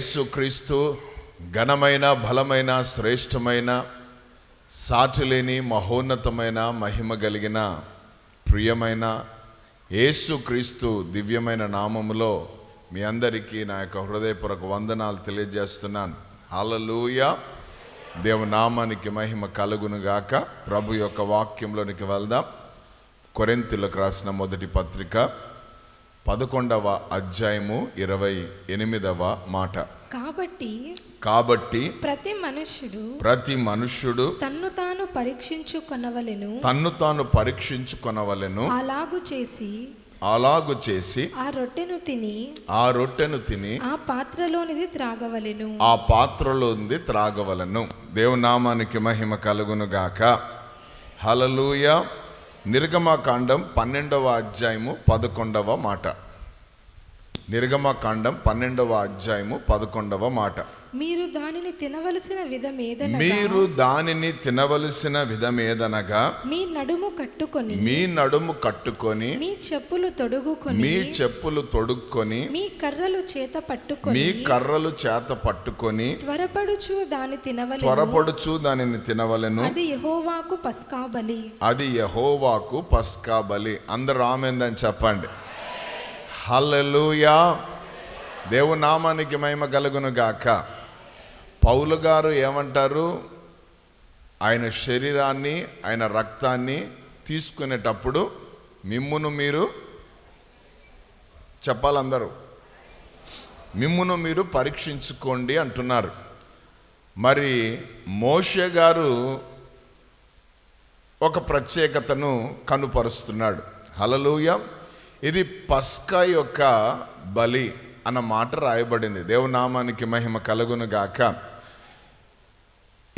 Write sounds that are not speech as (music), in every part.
యేసుక్రీస్తు ఘనమైన బలమైన శ్రేష్టమైన సాటిలేని మహోన్నతమైన మహిమ కలిగిన ప్రియమైన యేసుక్రీస్తు దివ్యమైన నామములో మీ అందరికీ నా యొక్క హృదయపూర్వక వందనాలు తెలియజేస్తున్నాను. హల్లెలూయా. దేవు నామానికి మహిమ కలుగును గాక ప్రభు యొక్క వాక్యంలోనికి వెళ్దాం. కొరెంతులకు రాసిన మొదటి పత్రిక. పదకొండవ అధ్యాయము ఇరవై ఎనిమిదవ మాట. కాబట్టి కాబట్టి ప్రతి మనుష్యుడు ప్రతి మనుష్యుడు తన్ను తాను పరీక్షించుకొనవలెను. తన్ను తాను పరీక్షించుకొనవలెను. అలాగు చేసి అలాగు చేసి ఆ రొట్టెను తిని ఆ రొట్టెను తిని ఆ పాత్రలోనిది త్రాగవలెను. ఆ పాత్రలో ఉంది త్రాగవలను దేవునామానికి మహిమ కలుగును గాక హలలుయ నిర్గమకాండం పన్నెండవ అధ్యాయము పదకొండవ మాట. నిర్గమకాండం పన్నెండవ అధ్యాయము పదకొండవ మాట. మీరు దానిని తినవలసిన విధమేదనగా మీరు దానిని తినవలసిన విధమేదనగా మీ నడుము కట్టుకొని మీ నడుము కట్టుకొని మీ చెప్పులు తొడుగుకొని మీ చెప్పులు తొడుక్కొని మీ కర్రలు చేత మీ పట్టుకొని కర్రలు చేత పట్టుకొని త్వరపడుచు దాని తినవలెను. త్వరపడుచు దానిని తినవలెను. అది యెహోవాకు పస్కా బలి. అది యహోవాకు పస్కా బలి. అందరూ ఆమెందని చెప్పండి. హల్లెలూయా. దేవునామానికి మహిమ కలుగును గాక. పౌలు గారు ఏమంటారు? ఆయన శరీరాన్ని ఆయన రక్తాన్ని తీసుకునేటప్పుడు మిమ్మును మీరు చెప్పాలందరూ. మిమ్మును మీరు పరీక్షించుకోండి అంటున్నారు. మరి మోషే గారు ఒక ప్రత్యేకతను కనుపరుస్తున్నాడు. హలలుయ ఇది పస్కా యొక్క బలి అన్న మాట రాయబడింది. దేవునామానికి మహిమ కలుగును గాక.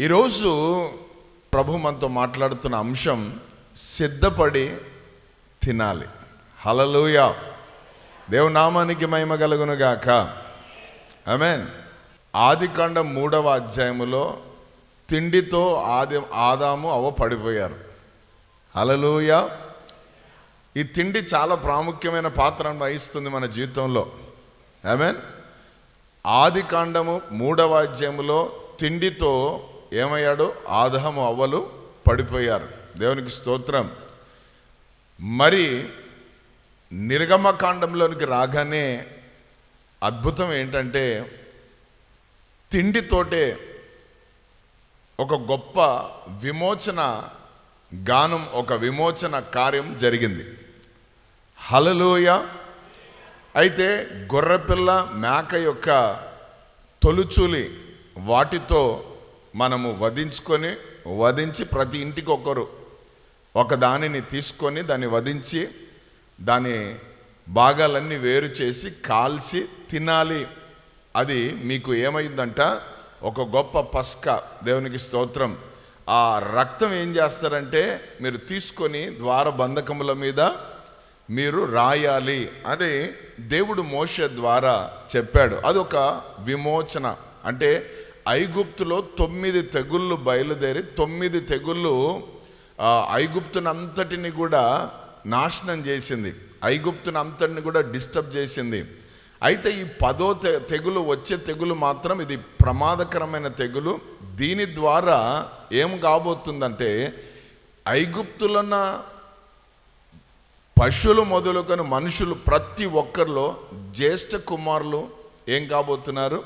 ఈరోజు ప్రభు మనతో మాట్లాడుతున్న అంశం సిద్ధపడి తినాలి. హలలుయా దేవునామానికి మహిమ కలుగును గాక. మీన్ ఆదికాండ మూడవ అధ్యాయములో తిండితో ఆది ఆదాము అవ పడిపోయారు. హలలుయా ఈ తిండి చాలా ప్రాముఖ్యమైన పాత్రను వహిస్తుంది మన జీవితంలో. ఆమెన్ ఆది కాండము మూడవ అధ్యాయములో తిండితో ఏమయ్యాడు? ఆదహము అవ్వలు పడిపోయారు. దేవునికి స్తోత్రం. మరి నిర్గమకాండంలోనికి రాగానే అద్భుతం ఏంటంటే తిండితోటే ఒక గొప్ప విమోచన గానం ఒక విమోచన కార్యం జరిగింది. హలలోయ అయితే గొర్రెపిల్ల మేక యొక్క తొలుచూలి వాటితో మనము వధించుకొని వధించి ప్రతి ఇంటికి ఒకరు ఒక దానిని తీసుకొని దాన్ని వధించి దాని భాగాలన్నీ వేరు చేసి కాల్చి తినాలి. అది మీకు ఏమైందంట? ఒక గొప్ప పస్క. దేవునికి స్తోత్రం. ఆ రక్తం ఏం చేస్తారంటే మీరు తీసుకొని ద్వార బంధకముల మీద మీరు రాయాలి అని దేవుడు మోష ద్వారా చెప్పాడు. అదొక విమోచన. అంటే ఐగుప్తులో తొమ్మిది తెగుళ్ళు బయలుదేరి తొమ్మిది తెగుళ్ళు ఐగుప్తునంతటిని కూడా నాశనం చేసింది. ఐగుప్తునంతటిని కూడా డిస్టర్బ్ చేసింది. అయితే ఈ పదో తె తెగులు వచ్చే తెగులు మాత్రం ఇది ప్రమాదకరమైన తెగులు. దీని ద్వారా ఏం కాబోతుందంటే ఐగుప్తులన్న పశువులు మొదలుకొని మనుషులు ప్రతి ఒక్కరిలో జ్యేష్ఠ కుమారులు ఏం కాబోతున్నారు?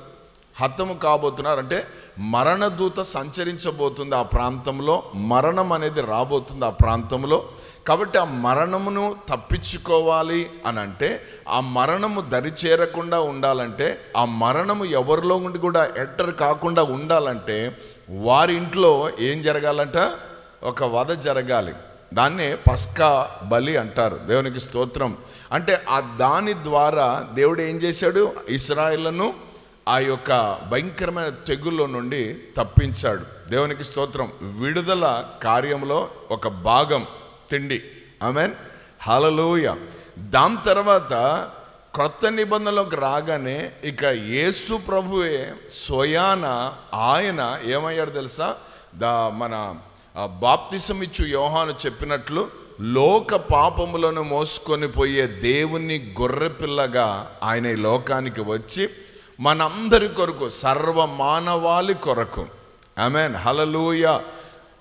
హతము కాబోతున్నారు. అంటే మరణదూత సంచరించబోతుంది ఆ ప్రాంతంలో. మరణం అనేది రాబోతుంది ఆ ప్రాంతంలో. కాబట్టి ఆ మరణమును తప్పించుకోవాలి అని అంటే ఆ మరణము దరి చేరకుండా ఉండాలంటే ఆ మరణము ఎవరిలో ఉండి కూడా ఎంటర్ కాకుండా ఉండాలంటే వారి ఇంట్లో ఏం జరగాలంట? ఒక వధ జరగాలి. దాన్నే పస్కా బలి అంటారు దేవునికి స్తోత్రం. అంటే ఆ దాని ద్వారా దేవుడు ఏం చేశాడు? ఇస్రాయిలను ఆ యొక్క భయంకరమైన తెగుల్లో నుండి తప్పించాడు. దేవునికి స్తోత్రం. విడుదల కార్యంలో ఒక భాగం తిండి. ఆమెన్. హలలోయ దాని తర్వాత క్రొత్త నిబంధనలోకి రాగానే ఇక యేసు ప్రభువే స్వయాన ఆయన ఏమయ్యాడు తెలుసా? దా మన ఆ బాప్తిసం ఇచ్చు యోహాను చెప్పినట్లు లోక పాపములను మోసుకొని పోయే దేవుని గొర్రెపిల్లగా ఆయన ఈ లోకానికి వచ్చి మనందరి కొరకు సర్వ మానవాళి కొరకు. మీన్ హలలూయ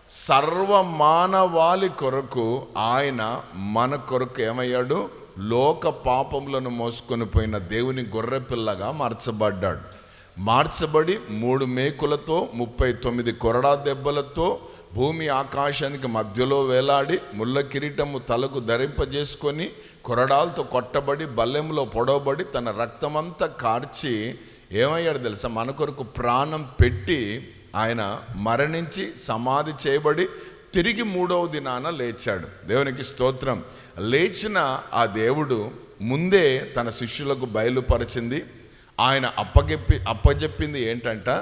సర్వ మానవాళి కొరకు ఆయన మన కొరకు ఏమయ్యాడు? లోక పాపములను మోసుకొని పోయిన దేవుని గొర్రెపిల్లగా మార్చబడ్డాడు. మార్చబడి మూడు మేకులతో ముప్పై తొమ్మిది కొరడా దెబ్బలతో భూమి ఆకాశానికి మధ్యలో వేలాడి ముళ్ళ కిరీటము తలకు ధరింపజేసుకొని కొరడాలతో కొట్టబడి బల్లెంలో పొడవబడి తన రక్తమంతా కార్చి ఏమయ్యాడు తెలుసా? మన కొరకు ప్రాణం పెట్టి ఆయన మరణించి సమాధి చేయబడి తిరిగి మూడవ దినాన లేచాడు. దేవునికి స్తోత్రం. లేచిన ఆ దేవుడు ముందే తన శిష్యులకు బయలుపరిచింది. ఆయన అప్పగెప్పి అప్పజెప్పింది ఏంటంటే?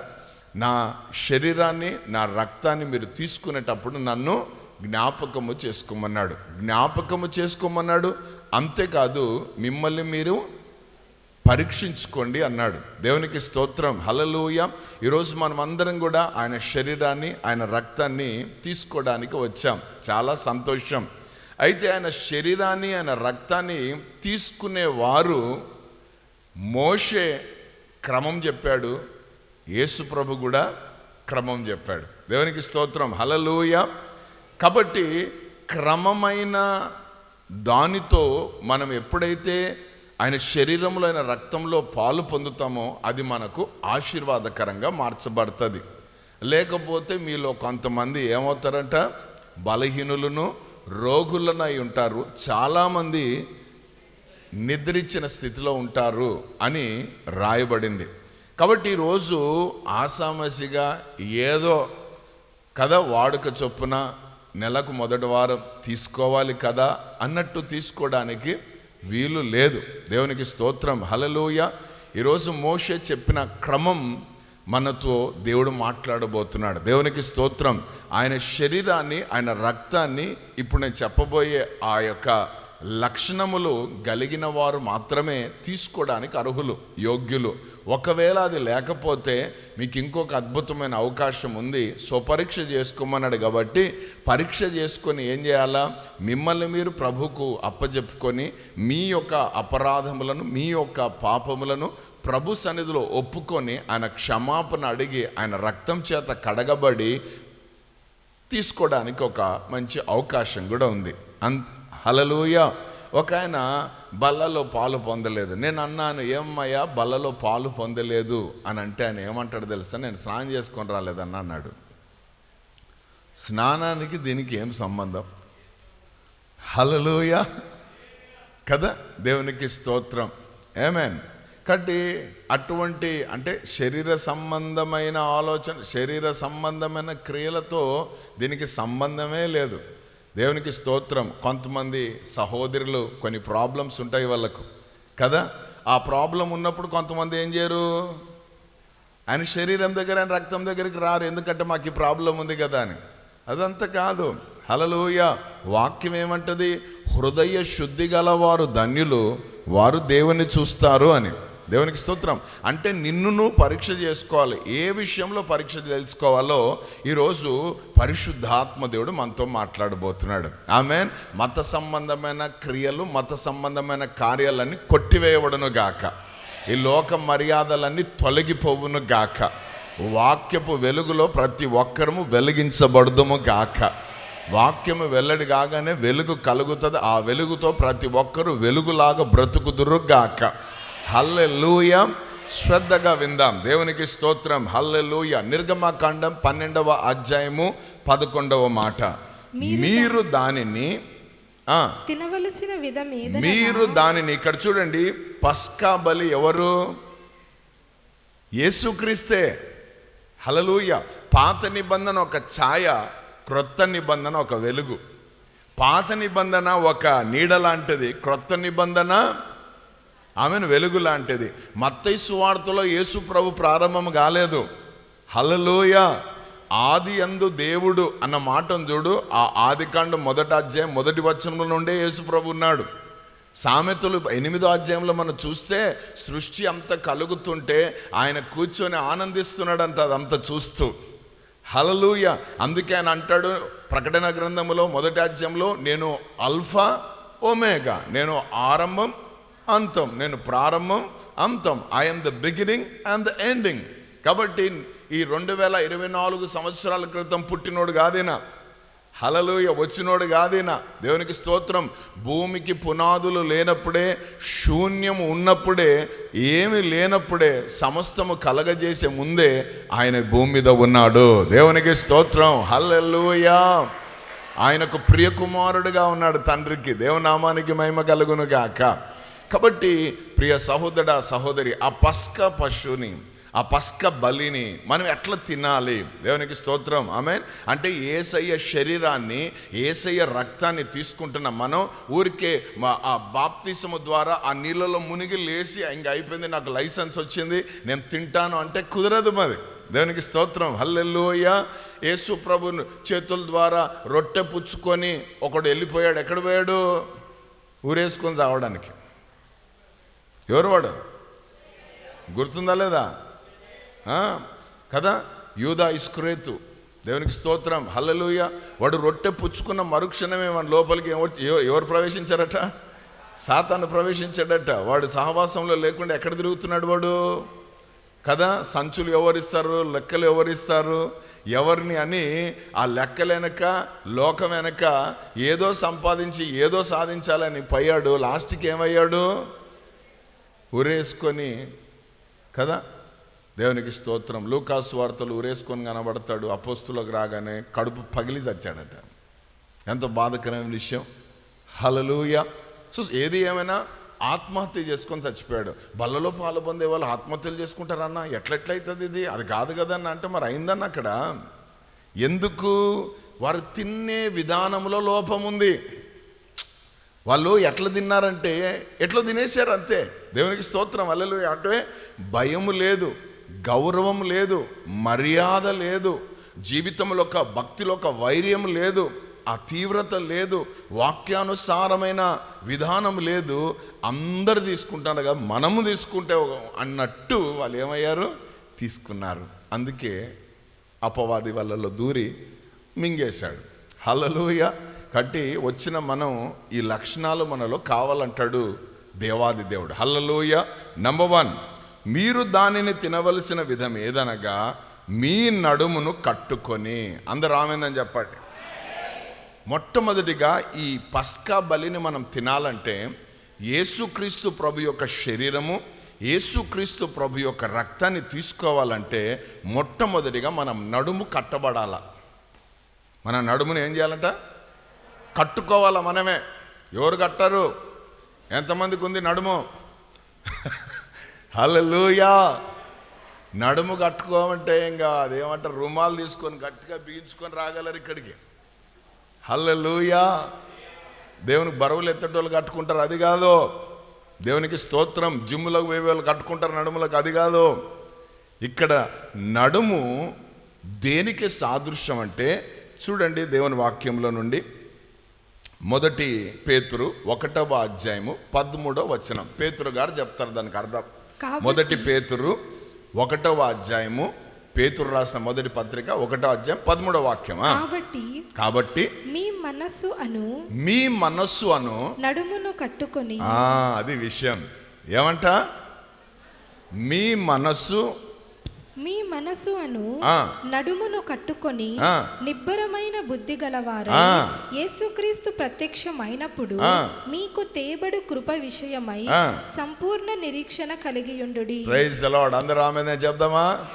నా శరీరాన్ని నా రక్తాన్ని మీరు తీసుకునేటప్పుడు నన్ను జ్ఞాపకము చేసుకోమన్నాడు. జ్ఞాపకము చేసుకోమన్నాడు? అంతేకాదు మిమ్మల్ని మీరు పరీక్షించుకోండి అన్నాడు. దేవునికి స్తోత్రం. హలలుయ ఈరోజు మనం అందరం కూడా ఆయన శరీరాన్ని ఆయన రక్తాన్ని తీసుకోవడానికి వచ్చాం. చాలా సంతోషం. అయితే ఆయన శరీరాన్ని ఆయన రక్తాన్ని తీసుకునే వారు మోషే క్రమం చెప్పాడు. యేసు ప్రభు కూడా క్రమం చెప్పాడు. దేవునికి స్తోత్రం. హలలుయ కాబట్టి క్రమమైన దానితో మనం ఎప్పుడైతే ఆయన శరీరంలో ఆయన రక్తంలో పాలు పొందుతామో అది మనకు ఆశీర్వాదకరంగా మార్చబడుతుంది. లేకపోతే మీలో కొంతమంది ఏమవుతారంట? బలహీనులను రోగులను అయి ఉంటారు. చాలామంది నిద్రించిన స్థితిలో ఉంటారు అని రాయబడింది. కాబట్టి ఈరోజు ఆసామసిగా ఏదో కదా వాడుక చొప్పున నెలకు మొదటి వారం తీసుకోవాలి కదా అన్నట్టు తీసుకోవడానికి వీలు లేదు. దేవునికి స్తోత్రం. హలలోయ ఈరోజు మోషే చెప్పిన క్రమం మనతో దేవుడు మాట్లాడబోతున్నాడు. దేవునికి స్తోత్రం. ఆయన శరీరాన్ని ఆయన రక్తాన్ని ఇప్పుడు నేను చెప్పబోయే ఆ యొక్క లక్షణములు కలిగిన వారు మాత్రమే తీసుకోవడానికి అర్హులు యోగ్యులు. ఒకవేళ అది లేకపోతే మీకు ఇంకొక అద్భుతమైన అవకాశం ఉంది స్వపరీక్ష చేసుకోమన్నాడు కాబట్టి పరీక్ష చేసుకొని ఏం చేయాలా? మిమ్మల్ని మీరు ప్రభుకు అప్పజెప్పుకొని మీ యొక్క అపరాధములను మీ యొక్క పాపములను ప్రభు సన్నిధిలో ఒప్పుకొని ఆయన క్షమాపణ అడిగి ఆయన రక్తం చేత కడగబడి తీసుకోవడానికి ఒక మంచి అవకాశం కూడా ఉంది. అన్ హలలుయ ఒక ఆయన బల్లలో పాలు పొందలేదు. నేను అన్నాను ఏమయ్యా బల్లలో పాలు పొందలేదు. అని అంటే ఆయన ఏమంటాడు తెలుసా? నేను స్నానం చేసుకొని రాలేదన్న అన్నాడు. స్నానానికి దీనికి ఏం సంబంధం? హలలుయ కదా? దేవునికి స్తోత్రం. ఏమేన్ కాబట్టి అటువంటి అంటే శరీర సంబంధమైన ఆలోచన శరీర సంబంధమైన క్రియలతో దీనికి సంబంధమే లేదు. దేవునికి స్తోత్రం. కొంతమంది సహోదరులు కొన్ని ప్రాబ్లమ్స్ ఉంటాయి వాళ్ళకు. కదా? ఆ ప్రాబ్లం ఉన్నప్పుడు కొంతమంది ఏం చేయరు? ఆయన శరీరం దగ్గర ఆయన రక్తం దగ్గరికి రారు. ఎందుకంటే మాకు ఈ ప్రాబ్లం ఉంది కదా అని. అదంతా కాదు. హలలోయ వాక్యం ఏమంటది? హృదయ శుద్ధి గలవారు ధన్యులు వారు దేవుని చూస్తారు అని. దేవునికి స్తోత్రం. అంటే నిన్ను నువ్వు పరీక్ష చేసుకోవాలి. ఏ విషయంలో పరీక్ష తెలుసుకోవాలో ఈరోజు పరిశుద్ధాత్మ దేవుడు మనతో మాట్లాడబోతున్నాడు. ఆమె మత సంబంధమైన క్రియలు మత సంబంధమైన కార్యాలన్నీ కొట్టివేయబడును గాక. ఈ లోక మర్యాదలన్నీ తొలగిపోవును గాక. వాక్యపు వెలుగులో ప్రతి ఒక్కరము వెలిగించబడదుము గాక. వాక్యము వెల్లడి కాగానే వెలుగు కలుగుతుంది. ఆ వెలుగుతో ప్రతి ఒక్కరూ వెలుగులాగా బ్రతుకుదురు గాక. హల్లెలూయ. శ్రద్ధగా విందాం. దేవునికి స్తోత్రం. హల్లెలూయ. నిర్గమకాండం పన్నెండవ అధ్యాయము పదకొండవ మాట. మీరు దానిని తినవలసిన విధం మీరు దానిని ఇక్కడ చూడండి. పస్కా బలి ఎవరు? యేసుక్రీస్తే. హలలుయ పాత నిబంధన ఒక ఛాయ క్రొత్త నిబంధన ఒక వెలుగు. పాత నిబంధన ఒక నీడ లాంటిది క్రొత్త నిబంధన ఆమెను వెలుగు లాంటిది. మత్తై సువార్తలో యేసు ప్రభు ప్రారంభం కాలేదు. హలలోయ ఆది అందు దేవుడు అన్న మాటను చూడు. ఆ ఆదికాండ మొదటి అధ్యాయం మొదటి వచనంలో నుండే యేసు ప్రభు ఉన్నాడు. సామెతలు ఎనిమిదో అధ్యాయంలో మనం చూస్తే సృష్టి అంత కలుగుతుంటే ఆయన కూర్చొని ఆనందిస్తున్నాడంట అదంతా చూస్తూ. హలలుయ అందుకే ఆయన అంటాడు ప్రకటన గ్రంథములో మొదటి అధ్యాయంలో నేను అల్ఫా ఒమేగా నేను ఆరంభం అంతం. నేను ప్రారంభం అంతం. I am the beginning and the ending కాబట్టి ఈ రెండు వేల ఇరవై నాలుగు సంవత్సరాల క్రితం పుట్టినోడు కాదేనా? హలలుయ వచ్చినోడు కాదేనా? దేవునికి స్తోత్రం. భూమికి పునాదులు లేనప్పుడే శూన్యం ఉన్నప్పుడే ఏమి లేనప్పుడే సమస్తము కలగజేసే ముందే ఆయన భూమి మీద ఉన్నాడు. దేవునికి స్తోత్రం. హల్లెలూయా. ఆయనకు ప్రియకుమారుడుగా ఉన్నాడు తండ్రికి. దేవనామానికి మహిమ కలుగును గాక. కాబట్టి ప్రియ సహోదర సహోదరి ఆ పస్క పశువుని ఆ పస్క బలిని మనం ఎట్లా తినాలి? దేవునికి స్తోత్రం. ఆమె అంటే ఏసయ్య శరీరాన్ని ఏసయ్య రక్తాన్ని తీసుకుంటున్న మనం ఊరికే మా- ఆ బాప్తిసము ద్వారా ఆ నీళ్ళలో మునిగి లేచి ఇంక అయిపోయింది నాకు లైసెన్స్ వచ్చింది నేను తింటాను అంటే కుదరదు మరి. దేవునికి స్తోత్రం. హల్లెల్లోయ యేసు ప్రభు చేతుల ద్వారా రొట్టె పుచ్చుకొని ఒకడు వెళ్ళిపోయాడు. ఎక్కడ పోయాడు? ఊరేసుకొని చావడానికి ఎవరు వాడు? గుర్తుందా లేదా? కదా? యూదా ఇస్క్రేతు. దేవునికి స్తోత్రం. హల్లలుయ. వాడు రొట్టె పుచ్చుకున్న మరుక్షణమే వాడి లోపలికి ఎవరు ఎవ- ఎవరు ప్రవేశించారట? సాతాను ప్రవేశించాడట. వాడు సహవాసంలో లేకుండా ఎక్కడ తిరుగుతున్నాడు వాడు? కదా? సంచులు ఎవరిస్తారు? లెక్కలు ఎవరిస్తారు? ఎవరిని అని ఆ లెక్కలెనక లోకం వెనక ఏదో సంపాదించి ఏదో సాధించాలని పోయాడు. లాస్ట్కి ఏమయ్యాడు? ఉరేసుకొని కదా? దేవునికి స్తోత్రం. లూకాసు వార్తలు ఉరేసుకొని కనబడతాడు. అపోస్తులకు రాగానే కడుపు పగిలి చచ్చాడట. ఎంత బాధకరమైన విషయం. హలలుయ సో ఏది ఏమైనా ఆత్మహత్య చేసుకొని చచ్చిపోయాడు. బల్లలో పాలు పొందే వాళ్ళు ఆత్మహత్యలు చేసుకుంటారన్న? ఎట్లెట్లయితుంది ఇది? అది కాదు కదన్న అంటే మరి అయిందన్న అక్కడ? ఎందుకు? వారు తినే విధానంలో లోపం ఉంది వాళ్ళు ఎట్లా తిన్నారంటే ఎట్లా తినేశారు అంతే. దేవునికి స్తోత్రం అల్లెలు అంటే భయం లేదు గౌరవం లేదు మర్యాద లేదు జీవితంలో ఒక భక్తిలో ఒక వైర్యం లేదు ఆ తీవ్రత లేదు వాక్యానుసారమైన విధానం లేదు. అందరు తీసుకుంటారు కదా మనము తీసుకుంటే అన్నట్టు వాళ్ళు ఏమయ్యారు? తీసుకున్నారు. అందుకే అపవాది వాళ్ళలో దూరి మింగేశాడు. హలలోయ కట్టి వచ్చిన మనం ఈ లక్షణాలు మనలో కావాలంటాడు దేవాది దేవుడు. హల్లలోయ. నంబర్ వన్ మీరు దానిని తినవలసిన విధం ఏదనగా మీ నడుమును కట్టుకొని. అందరు ఆమెందని చెప్పండి. మొట్టమొదటిగా ఈ పస్కా బలిని మనం తినాలంటే యేసుక్రీస్తు ప్రభు యొక్క శరీరము యేసుక్రీస్తు ప్రభు యొక్క రక్తాన్ని తీసుకోవాలంటే మొట్టమొదటిగా మనం నడుము కట్టబడాల. మన నడుమును ఏం చేయాలంట? కట్టుకోవాలా మనమే? ఎవరు కట్టరు? ఎంతమందికి ఉంది నడుము? హలలుయా నడుము కట్టుకోమంటే ఇంకా అదేమంటారు రుమాలు తీసుకొని గట్టిగా బిగించుకొని రాగలరు ఇక్కడికి. హల్లెలూయా! దేవునికి బరువులు ఎత్తటోళ్ళు కట్టుకుంటారు అది కాదు. దేవునికి స్తోత్రం జిమ్ములకు పోయే వాళ్ళు కట్టుకుంటారు నడుములకు అది కాదు. ఇక్కడ నడుము దేనికి సాదృశ్యం అంటే చూడండి దేవుని వాక్యంలో నుండి. మొదటి పేతురు ఒకటవ అధ్యాయము పదమూడవ వచనం. పేతురు గారు చెప్తారు దానికి అర్థం. మొదటి పేతురు ఒకటవ అధ్యాయము పేతురు రాసిన మొదటి పత్రిక ఒకటో అధ్యాయం పదమూడవ వాక్యమా? కాబట్టి కాబట్టి మీ మనస్సు అను మీ మనస్సు అను నడుమును కట్టుకొని ఆ, అది విషయం. ఏమంట? మీ మనస్సు మీ మనస్సు అను. నడుమును కట్టుకొని. నిబ్బరమైన బుద్ధి గలవారు. యేసుక్రీస్తు ప్రత్యక్షమైనప్పుడు. మీకు తేబడు కృప విషయమై. సంపూర్ణ నిరీక్షణ కలిగియుండుడి ప్రైజ్ అలాడ్ అందరూ ఆమెనే చెప్దామా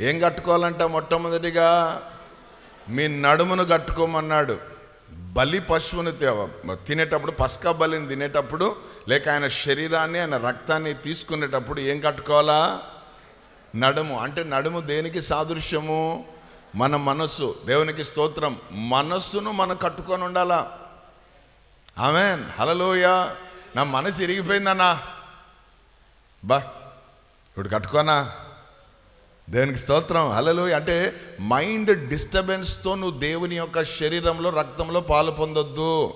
ఏం కట్టుకోవాలంట మొట్టమొదటిగా మీ నడుమును కట్టుకోమన్నాడు బలి పశువుని తినేటప్పుడు పస్కా బలిని తినేటప్పుడు లేక ఆయన శరీరాన్ని ఆయన రక్తాన్ని తీసుకునేటప్పుడు ఏం కట్టుకోవాలా నడుము. అంటే నడుము దేనికి సాదృశ్యము? మన మనస్సు. దేవునికి స్తోత్రం. మనస్సును మనం కట్టుకొని ఉండాలా? ఆమెన్. హలలోయ నా మనసు ఇరిగిపోయిందన్నా. బా ఇప్పుడు కట్టుకోనా? దేవునికి స్తోత్రం? హలలు అంటే మైండ్ డిస్టర్బెన్స్తో నువ్వు దేవుని యొక్క శరీరంలో రక్తంలో పాలు పొందొద్దు.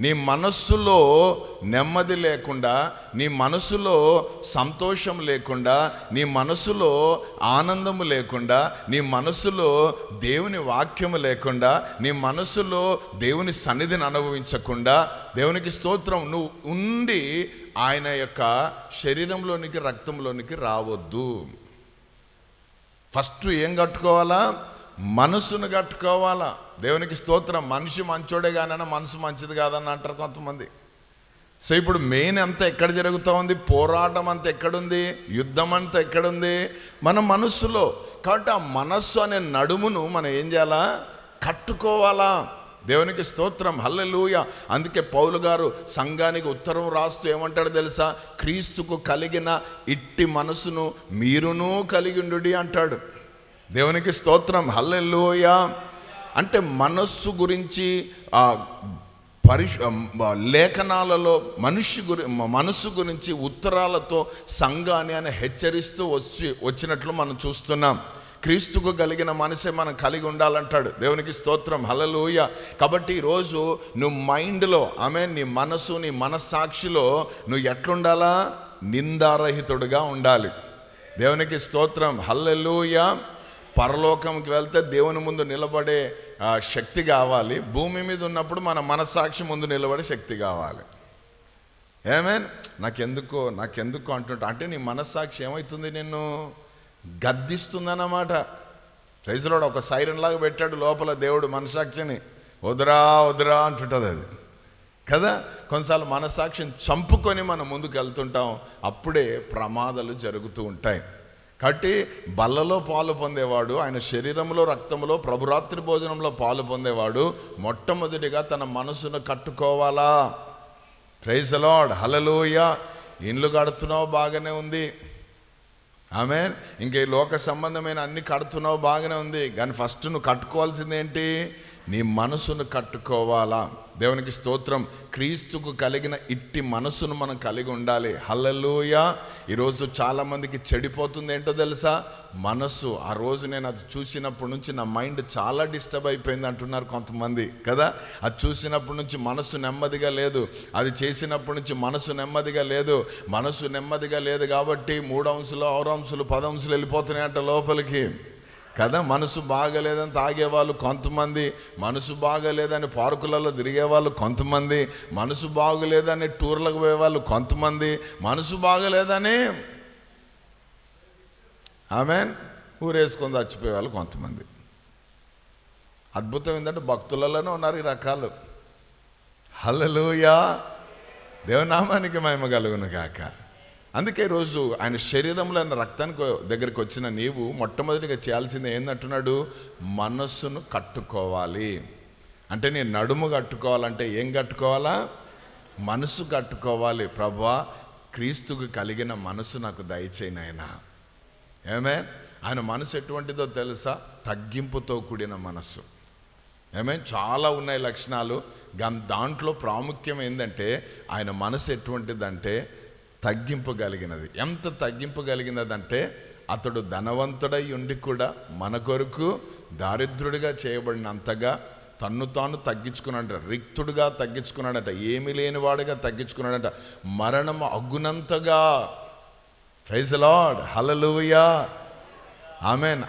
నీ మనస్సులో నెమ్మది లేకుండా నీ మనసులో సంతోషం లేకుండా నీ మనసులో ఆనందము లేకుండా నీ మనసులో దేవుని వాక్యము లేకుండా నీ మనసులో దేవుని సన్నిధిని అనుభవించకుండా దేవునికి స్తోత్రం నువ్వు ఉండి ఆయన యొక్క శరీరంలోనికి రక్తంలోనికి రావద్దు. ఫస్ట్ ఏం కట్టుకోవాలా? మనసును కట్టుకోవాలా? దేవునికి స్తోత్రం మనిషి మంచోడే కానీ మనసు మంచిది కాదని అంటారు కొంతమంది. సో ఇప్పుడు మెయిన్ అంతా ఎక్కడ జరుగుతూ ఉంది? పోరాటం అంతా ఎక్కడుంది? యుద్ధం అంతా ఎక్కడుంది? మన మనస్సులో. కాబట్టి ఆ మనస్సు అనే నడుమును మనం ఏం చేయాలా? కట్టుకోవాలా. దేవునికి స్తోత్రం హల్లెలూయ. అందుకే పౌలు గారు సంఘానికి ఉత్తరం రాస్తూ ఏమంటాడు తెలుసా? క్రీస్తుకు కలిగిన ఇట్టి మనసును మీరునూ కలిగిండుడి అంటాడు. దేవునికి స్తోత్రం హల్లెలూయ. అంటే మనస్సు గురించి పరిశు లేఖనాలలో మనిషి గురి మనస్సు గురించి ఉత్తరాలతో సంఘాన్ని అని హెచ్చరిస్తూ వచ్చి వచ్చినట్లు మనం చూస్తున్నాం. క్రీస్తుకు కలిగిన మనసే మనం కలిగి ఉండాలంటాడు. దేవునికి స్తోత్రం. హలలోయ కాబట్టి ఈరోజు నువ్వు మైండ్లో ఆమె నీ మనసు నీ మనస్సాక్షిలో నువ్వు ఎట్లుండాలా? నిందారహితుడుగా ఉండాలి. దేవునికి స్తోత్రం. హల్లెలూయ. పరలోకంకి వెళ్తే దేవుని ముందు నిలబడే శక్తి కావాలి. భూమి మీద ఉన్నప్పుడు మన మనస్సాక్షి ముందు నిలబడే శక్తి కావాలి. ఏమేన్ నాకెందుకో నాకెందుకో అంటుంటా. అంటే నీ మనస్సాక్షి ఏమవుతుంది నిన్ను? గద్దిస్తుందన్నమాట. రైజులోడు ఒక సైరన్ లాగా పెట్టాడు లోపల దేవుడు మనసాక్షిని వదురా వదరా అంటుంటుంది అది. కదా? కొన్నిసార్లు మనసాక్షిని చంపుకొని మనం ముందుకు వెళ్తుంటాం అప్పుడే ప్రమాదాలు జరుగుతూ ఉంటాయి. కాబట్టి బల్లలో పాలు పొందేవాడు ఆయన శరీరంలో రక్తంలో ప్రభురాత్రి భోజనంలో పాలు పొందేవాడు మొట్టమొదటిగా తన మనసును కట్టుకోవాలా? ప్రైజ్ లార్డ్ హలలోయ ఇండ్లు కడుతున్నావు బాగానే ఉంది. ఆమె ఇంక ఈ లోక సంబంధమైన అన్ని కడుతున్నావు బాగానే ఉంది. కానీ ఫస్ట్ నువ్వు కట్టుకోవాల్సింది ఏంటి నీ మనసును కట్టుకోవాలా? దేవునికి స్తోత్రం. క్రీస్తుకు కలిగిన ఇట్టి మనసును మనం కలిగి ఉండాలి. హల్లలోయ. ఈరోజు చాలామందికి చెడిపోతుంది ఏంటో తెలుసా? మనసు ఆ రోజు నేను అది చూసినప్పటి నుంచి నా మైండ్ చాలా డిస్టర్బ్ అయిపోయింది అంటున్నారు కొంతమంది కదా? అది చూసినప్పటి నుంచి మనసు నెమ్మదిగా లేదు. అది చేసినప్పటి నుంచి మనసు నెమ్మదిగా లేదు. మనసు నెమ్మదిగా లేదు కాబట్టి మూడు అంశాలు ఆరు అంశులు పదంశులు వెళ్ళిపోతున్నాయి వెళ్ళిపోతున్నాయంట లోపలికి. కదా మనసు బాగలేదని తాగేవాళ్ళు కొంతమంది మనసు బాగలేదని పార్కులలో తిరిగేవాళ్ళు కొంతమంది మనసు బాగలేదని టూర్లకు పోయేవాళ్ళు కొంతమంది మనసు బాగలేదని ఆమె ఊరేసుకొని చచ్చిపోయే వాళ్ళు కొంతమంది. అద్భుతం ఏంటంటే భక్తులలోనే ఉన్నారు ఈ రకాలు. హలలుయా దేవనామానికి మహిమ కలుగును కాక అందుకే రోజు ఆయన శరీరంలో ఆయన రక్తానికి దగ్గరికి వచ్చిన నీవు మొట్టమొదటిగా చేయాల్సింది ఏందంటున్నాడు? మనస్సును కట్టుకోవాలి. అంటే నేను నడుము కట్టుకోవాలంటే ఏం కట్టుకోవాలా? మనసు కట్టుకోవాలి. ప్రభా క్రీస్తుకు కలిగిన మనసు నాకు దయచేయి నాయనా. ఏమే? ఆయన మనసు ఎటువంటిదో తెలుసా? తగ్గింపుతో కూడిన మనస్సు. ఏమే? చాలా ఉన్నాయి లక్షణాలు. దాంట్లో ప్రాముఖ్యం ఏంటంటే ఆయన మనసు ఎటువంటిదంటే తగ్గింపు కలిగినది ఎంత తగ్గింపు కలిగినదంటే అతడు ధనవంతుడై ఉండి కూడా మన కొరకు దారిద్రుడిగా చేయబడినంతగా తన్ను తాను తగ్గించుకున్నాడట. రిక్తుడుగా తగ్గించుకున్నాడట. ఏమీ లేనివాడుగా తగ్గించుకున్నాడట. మరణం అగ్గునంతగా. Praise lord hallelujah amen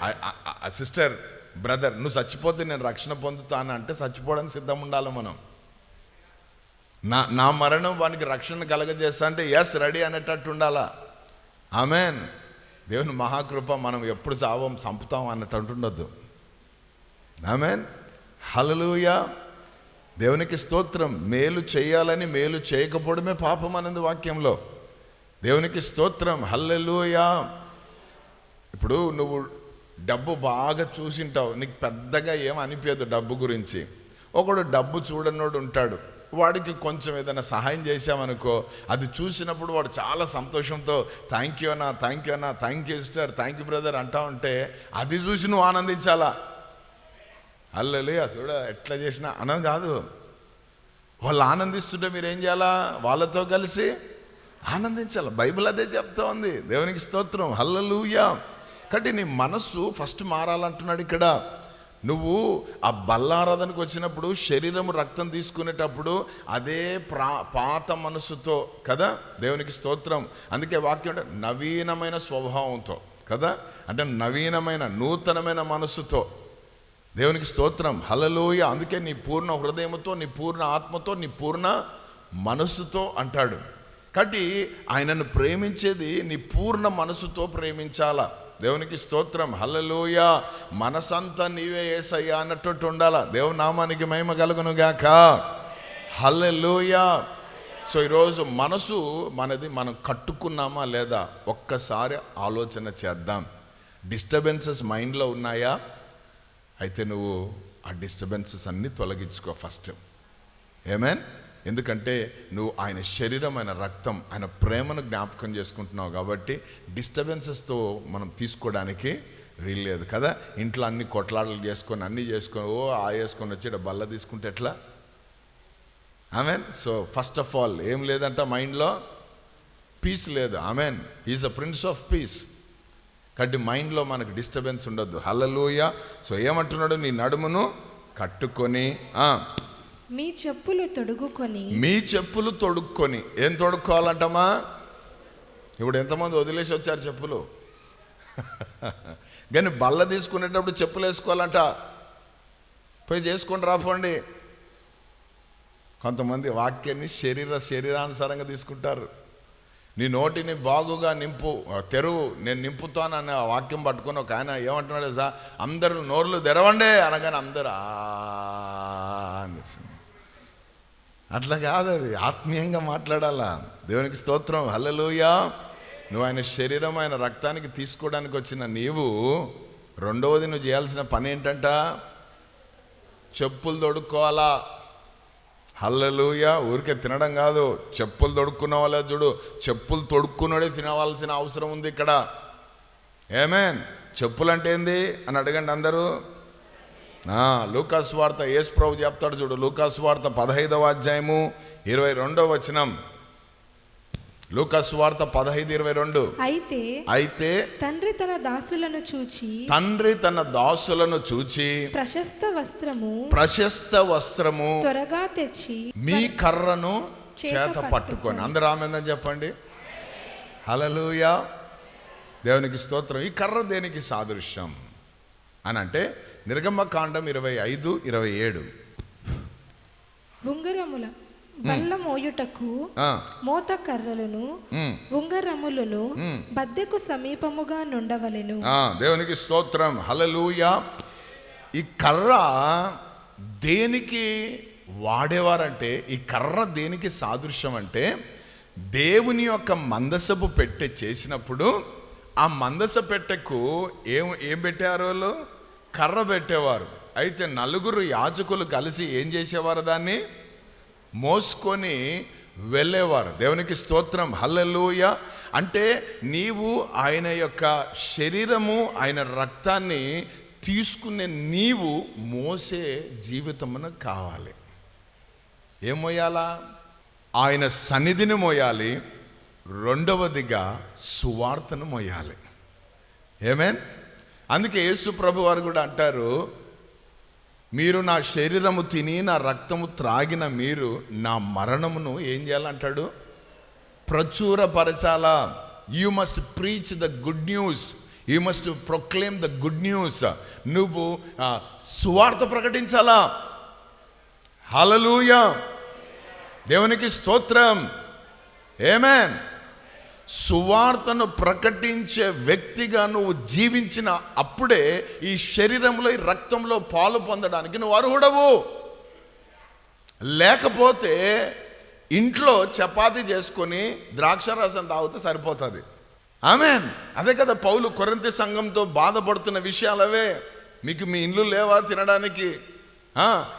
sister brother నువ్వు చచ్చిపోతే నేను రక్షణ పొందుతాను అంటే చచ్చిపోవడానికి సిద్ధం ఉండాలి మనం. నా నా మరణం వానికి రక్షణ కలగజేస్తా అంటే ఎస్ రెడీ అనేటట్టు ఉండాలా? ఆమెన్ దేవుని మహాకృప మనం ఎప్పుడు చావం చంపుతాం అన్నట్టు ఉండొద్దు. ఆమెన్ హలలుయా దేవునికి స్తోత్రం. మేలు చేయాలని మేలు చేయకపోవడమే పాపం అనేది వాక్యంలో. దేవునికి స్తోత్రం. హల్లెలూయా ఇప్పుడు నువ్వు డబ్బు బాగా చూసింటావు. నీకు పెద్దగా ఏం అనిపించదు డబ్బు గురించి. ఒకడు డబ్బు చూడనోడు ఉంటాడు. వాడికి కొంచెం ఏదైనా సహాయం చేశామనుకో అది చూసినప్పుడు వాడు చాలా సంతోషంతో థ్యాంక్ యూ అన్న థ్యాంక్ యూ అన్న thank you sister thank you brother అంటా ఉంటే అది చూసి నువ్వు ఆనందించాలా? అల్లలే చూడ ఎట్లా చేసినా అనం కాదు. వాళ్ళు ఆనందిస్తుంటే మీరు ఏం చేయాలా? వాళ్ళతో కలిసి ఆనందించాలి? బైబిల్ అదే చెప్తా ఉంది. దేవునికి స్తోత్రం. హల్లలుయా. కాబట్టి నీ మనస్సు ఫస్ట్ మారాలంటున్నాడు ఇక్కడ. నువ్వు ఆ బల్లారాధనకు వచ్చినప్పుడు శరీరం రక్తం తీసుకునేటప్పుడు అదే ప్రా పాత మనసుతో కదా? దేవునికి స్తోత్రం. అందుకే వాక్యం అంటే నవీనమైన స్వభావంతో కదా? అంటే నవీనమైన నూతనమైన మనసుతో. దేవునికి స్తోత్రం. హలలోయ అందుకే నీ పూర్ణ హృదయంతో నీ పూర్ణ ఆత్మతో నీ పూర్ణ మనసుతో అంటాడు. కాబట్టి ఆయనను ప్రేమించేది నీ పూర్ణ మనసుతో ప్రేమించాలా? దేవునికి స్తోత్రం హలలోయ మనసంతా నీవే ఏసయ్యా అన్నట్టు ఉండాలా? దేవుని నామానికి మహిమ కలుగును గాక హల్లెలూయ. సో ఈరోజు మనసు మనది మనం కట్టుకున్నామా లేదా ఒక్కసారి ఆలోచన చేద్దాం. డిస్టర్బెన్సెస్ మైండ్లో ఉన్నాయా? అయితే నువ్వు ఆ డిస్టర్బెన్సెస్ అన్నీ తొలగించుకో ఫస్ట్. ఏమేన్ ఎందుకంటే నువ్వు ఆయన శరీరం ఆయన రక్తం ఆయన ప్రేమను జ్ఞాపకం చేసుకుంటున్నావు కాబట్టి డిస్టర్బెన్సెస్తో మనం తీసుకోవడానికి వీల్లేదు కదా? ఇంట్లో అన్ని కొట్లాటలు చేసుకొని అన్నీ చేసుకొని ఓ ఆ వేసుకొని వచ్చి బల్ల తీసుకుంటే ఎట్లా? Amen so first of all ఏం లేదంట మైండ్లో? పీస్ లేదు. Amen is a prince of peace కాబట్టి మైండ్లో మనకు డిస్టర్బెన్స్ ఉండొద్దు. హల్లలోయ సో ఏమంటున్నాడు? నీ నడుమును కట్టుకొని మీ చెప్పులు తొడుగుకొని మీ చెప్పులు తొడుక్కొని. ఏం తొడుక్కోవాలంటమ్మా? ఇప్పుడు ఎంతమంది వదిలేసి వచ్చారు చెప్పులు? (laughs) కానీ బల్ల తీసుకునేటప్పుడు చెప్పులు వేసుకోవాలంట. పోయి చేసుకొని రాపోండి. కొంతమంది వాక్యాన్ని శరీర శరీరానుసారంగా తీసుకుంటారు. నీ నోటిని బాగుగా నింపు తెరువు నేను నింపుతానని ఆ వాక్యం పట్టుకొని ఒక ఆయన ఏమంటున్నాడు సార్ అందరూ నోర్లు తెరవండి అనగానే అందరూ అని అట్లా కాదు అది. ఆత్మీయంగా మాట్లాడాలా? దేవునికి స్తోత్రం. హల్లెలూయా. నువ్వు ఆయన శరీరం ఆయన రక్తానికి తీసుకోవడానికి వచ్చిన నీవు రెండవది నువ్వు చేయాల్సిన పని ఏంటంట? చెప్పులు తొడుక్కోవాలా? హల్లెలూయా. ఊరికే తినడం కాదు. చెప్పులు తొడుక్కున్న వాళ్ళే చూడు. చెప్పులు తొడుక్కున్నోడే తినవలసిన అవసరం ఉంది ఇక్కడ. ఏమేన్ చెప్పులు అంటే ఏంది? అని అడగండి అందరూ. లూకాస్ వార్త యేసు ప్రభు చెప్తాడు చూడు లూకాస్ వార్త పదహైదవ అధ్యాయము ఇరవై రెండవ వచనం. లూకాస్ వార్త పదహైదు ఇరవై రెండు. అయితే అయితే తండ్రి తన దాసులను చూచి తండ్రి తన దాసులను చూచి ప్రశస్త వస్త్రము ప్రశస్త వస్త్రము త్వరగా తెచ్చి మీ కర్రను చేత పట్టుకొని. అందరూ ఆమెందని చెప్పండి. హలలుయా దేవునికి స్తోత్రం. ఈ కర్ర దేనికి సాదృశ్యం? అని అంటే నిర్గమకాండం ఇరవై ఐదు ఇరవై ఏడు. ఉంగరముల బల్ల మోయుటకు మోత కర్రలను ఉంగరములను బద్దెకు సమీపముగా నుండవలెను. దేవునికి స్తోత్రం. హలలుయా ఈ కర్ర దేనికి వాడేవారంటే ఈ కర్ర దేనికి సాదృశ్యం అంటే దేవుని యొక్క మందసపు పెట్టె చేసినప్పుడు ఆ మందస పెట్టెకు ఏం ఏం పెట్టారు వాళ్ళు? కర్ర పెట్టేవారు. అయితే నలుగురు యాజకులు కలిసి ఏం చేసేవారు దాన్ని? మోసుకొని వెళ్ళేవారు. దేవునికి స్తోత్రం. హల్లెలూయ. అంటే నీవు ఆయన యొక్క శరీరము ఆయన రక్తాన్ని తీసుకునే నీవు మోసే జీవితమున కావాలి. ఏం మోయాలా? ఆయన సన్నిధిని మోయాలి. రెండవదిగా సువార్తను మోయాలి. ఏమేన్ అందుకే యేసు ప్రభు వారు కూడా అంటారు మీరు నా శరీరము తిని నా రక్తము త్రాగిన మీరు నా మరణమును ఏం చేయాలంటాడు ప్రచురపరచాలా? You must preach the good news you must proclaim the good news నువ్వు సువార్త ప్రకటించాలా? హలలుయ దేవునికి స్తోత్రం. ఏమేన్ సువార్తను ప్రకటించే వ్యక్తిగా నువ్వు జీవించిన అప్పుడే ఈ శరీరంలో ఈ రక్తంలో పాలు పొందడానికి నువ్వు అర్హుడవు. లేకపోతే ఇంట్లో చపాతి చేసుకొని ద్రాక్షారసం తాగితే సరిపోతుంది. ఆమెన్. అదే కదా పౌలు కొరంతి సంఘంతో బాధపడుతున్న విషయాలవే. మీకు మీ ఇల్లు లేవా తినడానికి?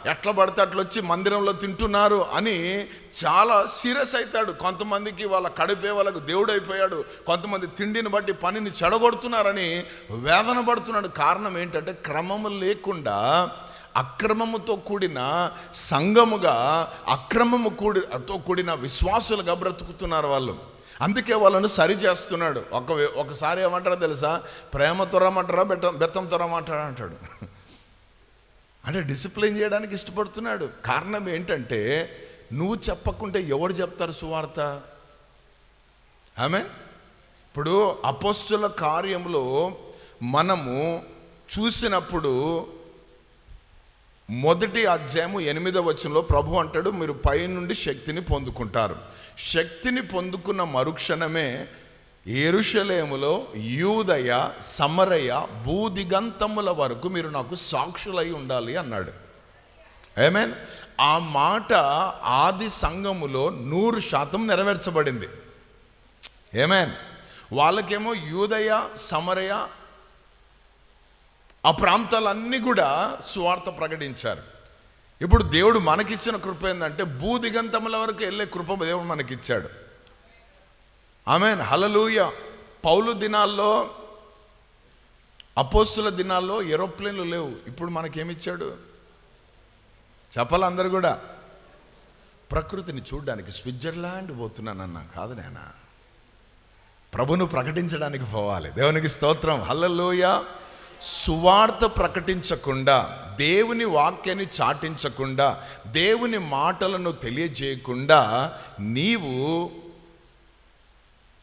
ఎట్లా పడితే అట్లా వచ్చి మందిరంలో తింటున్నారు అని చాలా సీరియస్ అవుతాడు కొంతమందికి వాళ్ళ కడిపే వాళ్ళకు దేవుడు అయిపోయాడు. కొంతమంది తిండిని బట్టి పనిని చెడగొడుతున్నారని వేదన పడుతున్నాడు. కారణం ఏంటంటే క్రమము లేకుండా అక్రమముతో కూడిన సంఘముగా అక్రమము కూడి తో కూడిన విశ్వాసులుగా బ్రతుకుతున్నారు వాళ్ళు. అందుకే వాళ్ళను సరి చేస్తున్నాడు. ఒక ఒకసారి ఏమంటారో తెలుసా? ప్రేమ త్వరమంటారా? బెత్తం బెత్తం త్వరమంటారా? అంటాడు. అంటే డిసిప్లిన్ చేయడానికి ఇష్టపడుతున్నాడు. కారణం ఏంటంటే నువ్వు చెప్పకుంటే ఎవరు చెప్తారు సువార్త? ఆమె ఇప్పుడు అపస్సుల కార్యంలో మనము చూసినప్పుడు మొదటి అధ్యాయము ఎనిమిదవ వచనంలో ప్రభు అంటాడు మీరు పై నుండి శక్తిని పొందుకుంటారు. శక్తిని పొందుకున్న మరుక్షణమే ఎరుషలేములో యూదయ సమరయ భూదిగంతముల వరకు మీరు నాకు సాక్షులై ఉండాలి అన్నాడు. ఏమేన్ ఆ మాట ఆది సంఘములో నూరు శాతం నెరవేర్చబడింది. ఏమేన్ వాళ్ళకేమో యూదయ సమరయ ఆ ప్రాంతాలన్నీ కూడా సువార్త ప్రకటించారు. ఇప్పుడు దేవుడు మనకిచ్చిన కృప ఏంటంటే భూదిగంతముల వరకు వెళ్ళే కృప దేవుడు మనకిచ్చాడు. ఆమెన్. హలలుయ పౌలు దినాల్లో అపోస్తుల దినాల్లో ఏరోప్లేన్లు లేవు. ఇప్పుడు మనకేమిచ్చాడు? చెప్పాలి అందరు కూడా ప్రకృతిని చూడడానికి స్విట్జర్లాండ్ పోతున్నానన్నా. కాదు నేనా ప్రభును ప్రకటించడానికి పోవాలి. దేవునికి స్తోత్రం. హల్లలోయ. సువార్త ప్రకటించకుండా దేవుని వాక్యాన్ని చాటించకుండా దేవుని మాటలను తెలియజేయకుండా నీవు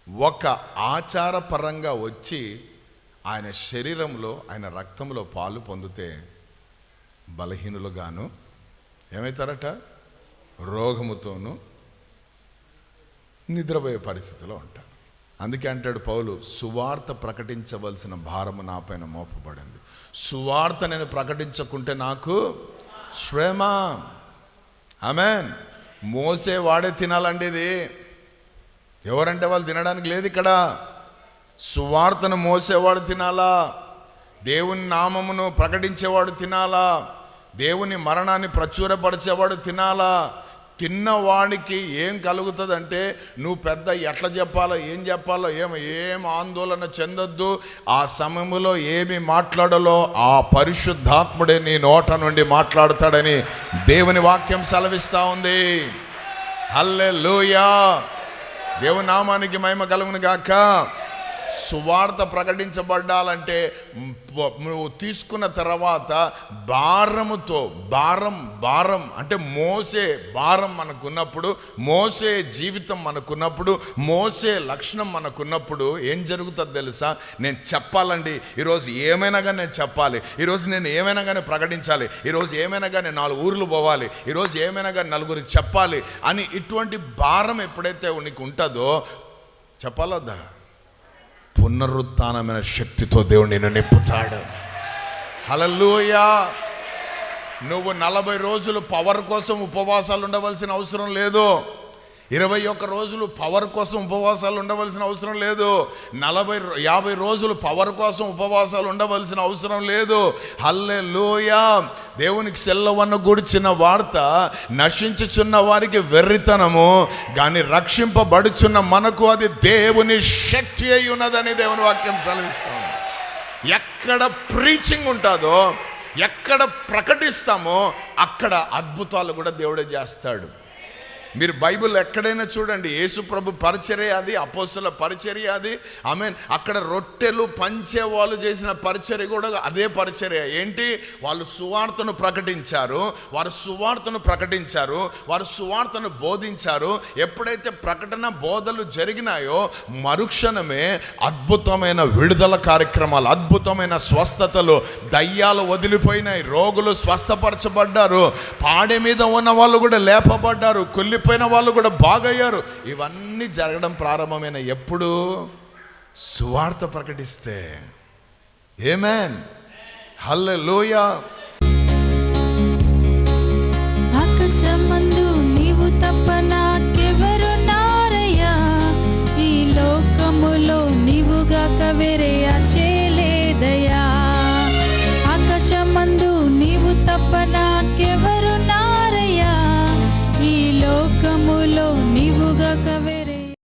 ఒక ఆచారపరంగా వచ్చి ఆయన శరీరంలో ఆయన రక్తంలో పాలు పొందితే బలహీనులుగాను ఏమవుతారట రోగముతోనూ నిద్రపోయే పరిస్థితిలో ఉంటారు. అందుకే అంటాడు పౌలు సువార్త ప్రకటించవలసిన భారము నాపైన మోపబడింది. సువార్త నేను ప్రకటించకుంటే నాకు శ్రమ. ఆమెన్. మోసే వాడే తినాలండి ఇది. ఎవరంటే వాళ్ళు తినడానికి లేదు ఇక్కడ. సువార్తను మోసేవాడు తినాలా? దేవుని నామమును ప్రకటించేవాడు తినాలా? దేవుని మరణాన్ని ప్రచురపరిచేవాడు తినాలా? తిన్నవాడికి ఏం కలుగుతుందంటే నువ్వు పెద్ద ఎట్లా చెప్పాలో ఏం చెప్పాలో ఏం ఏం ఆందోళన చెందొద్దు. ఆ సమయంలో ఏమి మాట్లాడాలో ఆ పరిశుద్ధాత్ముడే నీ నోట నుండి మాట్లాడతాడని దేవుని వాక్యం సెలవిస్తూ ఉంది. హల్లే దేవుని నామానికి మహిమ కలుగును గాక సువార్త ప్రకటించబడాలంటే నువ్వు తీసుకున్న తర్వాత భారముతో భారం భారం అంటే మోసే భారం మనకున్నప్పుడు మోసే జీవితం మనకున్నప్పుడు మోసే లక్షణం మనకున్నప్పుడు ఏం జరుగుతుంది తెలుసా? నేను చెప్పాలండి ఈరోజు ఏమైనా కానీ నేను చెప్పాలి ఈరోజు నేను ఏమైనా కానీ ప్రకటించాలి ఈరోజు ఏమైనా కానీ నాలుగు ఊర్లు పోవాలి ఈరోజు ఏమైనా కానీ నలుగురికి చెప్పాలి అని ఇటువంటి భారం ఎప్పుడైతే నీకు ఉంటుందో చెప్పాలొద్దా పునరుత్నమైన శక్తితో దేవుడు నిన్ను నింపుతాడు. హలలుయా నువ్వు నలభై రోజులు పవర్ కోసం ఉపవాసాలు ఉండవలసిన అవసరం లేదు. ఇరవై ఒక్క రోజులు పవర్ కోసం ఉపవాసాలు ఉండవలసిన అవసరం లేదు. నలభై యాభై రోజులు పవర్ కోసం ఉపవాసాలు ఉండవలసిన అవసరం లేదు. హల్లే దేవునికి సెల్లవన్న గుడిచిన వార్త నశించుచున్న వారికి వెర్రితనము కానీ రక్షింపబడుచున్న మనకు అది దేవుని శక్తి అయి ఉన్నదని దేవుని వాక్యం సెలవిస్తాం ఎక్కడ ప్రీచింగ్ ఉంటుందో ఎక్కడ ప్రకటిస్తామో అక్కడ అద్భుతాలు కూడా దేవుడే చేస్తాడు. మీరు బైబిల్ ఎక్కడైనా చూడండి. యేసుప్రభు పరిచర్య అది అపోస్తుల పరిచర్య అది. ఐ మీన్ అక్కడ రొట్టెలు పంచే వాళ్ళు చేసిన పరిచర్య కూడా అదే పరిచర్య. ఏంటి? వాళ్ళు సువార్తను ప్రకటించారు. వారు సువార్తను ప్రకటించారు. వారు సువార్తను బోధించారు. ఎప్పుడైతే ప్రకటన బోధలు జరిగినాయో మరుక్షణమే అద్భుతమైన విడుదల కార్యక్రమాలు అద్భుతమైన స్వస్థతలు దయ్యాలు వదిలిపోయినాయి. రోగులు స్వస్థపరచబడ్డారు. పాడె మీద ఉన్న వాళ్ళు కూడా లేపబడ్డారు. కొల్లి కుళ్ళిపోయిన వాళ్ళు కూడా బాగయ్యారు. ఇవన్నీ జరగడం ప్రారంభమైన ఎప్పుడు? సువార్త ప్రకటిస్తే. ఏమేన్ హల్లే ఆకాశమందు నీవు తప్ప నాకెవరున్నారయ్యా ఈ లోకములో నీవుగాక వేరే ఆశే